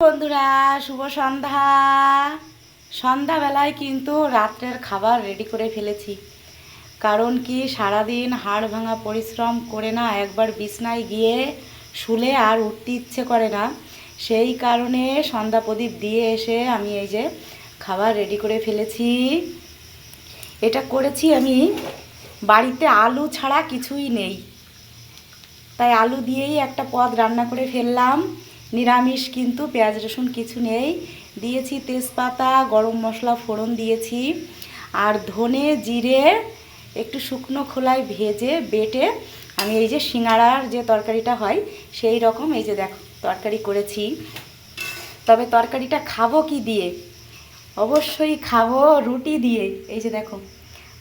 বন্ধুরা, শুভ সন্ধ্যা। সন্ধ্যাবেলায় কিন্তু রাত্রের খাবার রেডি করে ফেলেছি। কারণ কি, সারাদিন হাড় ভাঙা পরিশ্রম করে না একবার বিছনায় গিয়ে শুলে আর উঠতে ইচ্ছে করে না। সেই কারণে সন্ধ্যা প্রদীপ দিয়ে এসে আমি এই যে খাবার রেডি করে ফেলেছি। এটা করেছি আমি বাড়িতে আলু ছাড়া কিছুই নেই। তাই আলু দিয়েই একটা পদ রান্না করে ফেললাম। নিরামিষ কিন্তু পেঁয়াজ, রসুন কিছু নেই। দিয়েছি তেজপাতা, গরম মশলা, ফোড়ন দিয়েছি। আর ধনে জিরে একটু শুকনো খোলায় ভেজে বেটে আমি এই যে সিঙ্গাড়ার যে তরকারিটা হয়, সেই রকম এই যে দেখো তরকারি করেছি। তবে তরকারিটা খাব কি দিয়ে? অবশ্যই খাব রুটি দিয়ে। এই যে দেখো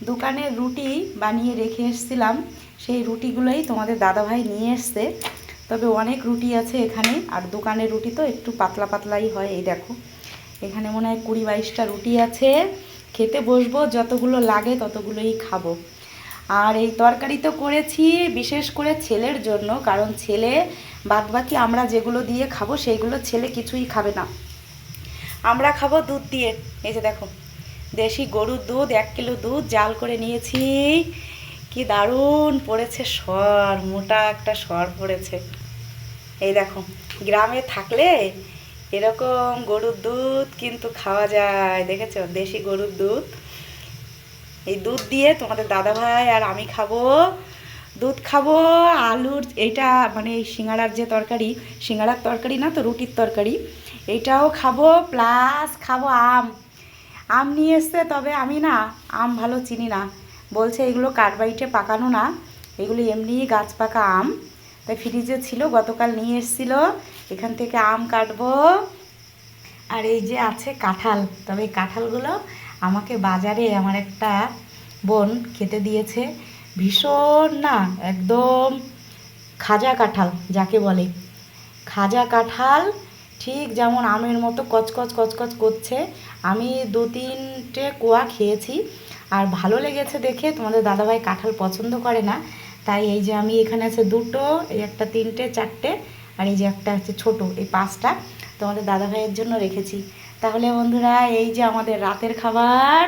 দোকানের রুটি বানিয়ে রেখে এসেছিলাম, সেই রুটিগুলোই তোমাদের দাদাভাই নিয়ে এসছে। তবে অনেক রুটি আছে এখানে, আর দোকানের রুটি তো একটু পাতলা পাতলাই হয়, এই দেখো। এখানে মনে হয় কুড়ি বাইশটা রুটি আছে। খেতে বসবো, যতগুলো লাগে ততগুলোই খাব। আর এই তরকারি তো করেছি, বিশেষ করে ছেলের জন্য, কারণ ছেলে বাদবাকি আমরা যেগুলো দিয়ে খাব, সেইগুলো ছেলে কিছুই খাবে না। আমরা খাব দুধ দিয়ে, এই যে দেখো। দেশি গরুর দুধ, এক কিলো দুধ, জাল করে নিয়েছি। কি দারুণ পড়েছে সর, মোটা একটা সর পড়েছে। এই দেখো, গ্রামে থাকলে এরকম গরুর দুধ কিন্তু খাওয়া যায়, দেখেছ? দেশি গরুর দুধ। এই দুধ দিয়ে তোমাদের দাদা ভাই আর আমি খাব, দুধ খাব, আলুর এইটা মানে এই সিঙ্গাড়ার যে তরকারি, সিঙ্গাড়ার তরকারি না তো, রুটির তরকারি এইটাও খাব, প্লাস খাব আম। আম নিয়ে এসছে, তবে আমি না, আম ভালো চিনি না। বলছে এগুলো কাঠবাইটে পাকানো না, এগুলো এমনি গাছ পাকা আম। তাই ফ্রিজে ছিল, গতকাল নিয়ে এসেছিল। এখান থেকে আম কাটবো। আর এই যে আছে কাঁঠাল, তবে এই কাঁঠালগুলো আমাকে বাজারে আমার একটা বোন খেতে দিয়েছে। ভীষণ না, একদম খাজা কাঁঠাল যাকে বলে। খাজা কাঁঠাল ঠিক যেমন আমের মতো কচকচ কচকচ করছে। আমি দু তিনটে কোয়া খেয়েছি। আর ভালো লেগেছে দেখে তোমাদের দাদাভাই কাঁঠাল পছন্দ করে না। তাই এই যে আমি এখানে আছে দুটো, এই একটা তিনটে, চারটে, আর এই যে একটা হচ্ছে ছোট, এই পাঁচটা তোমাদের দাদাভাইয়ের জন্য রেখেছি। তাহলে বন্ধুরা, এই যে আমাদের রাতের খাবার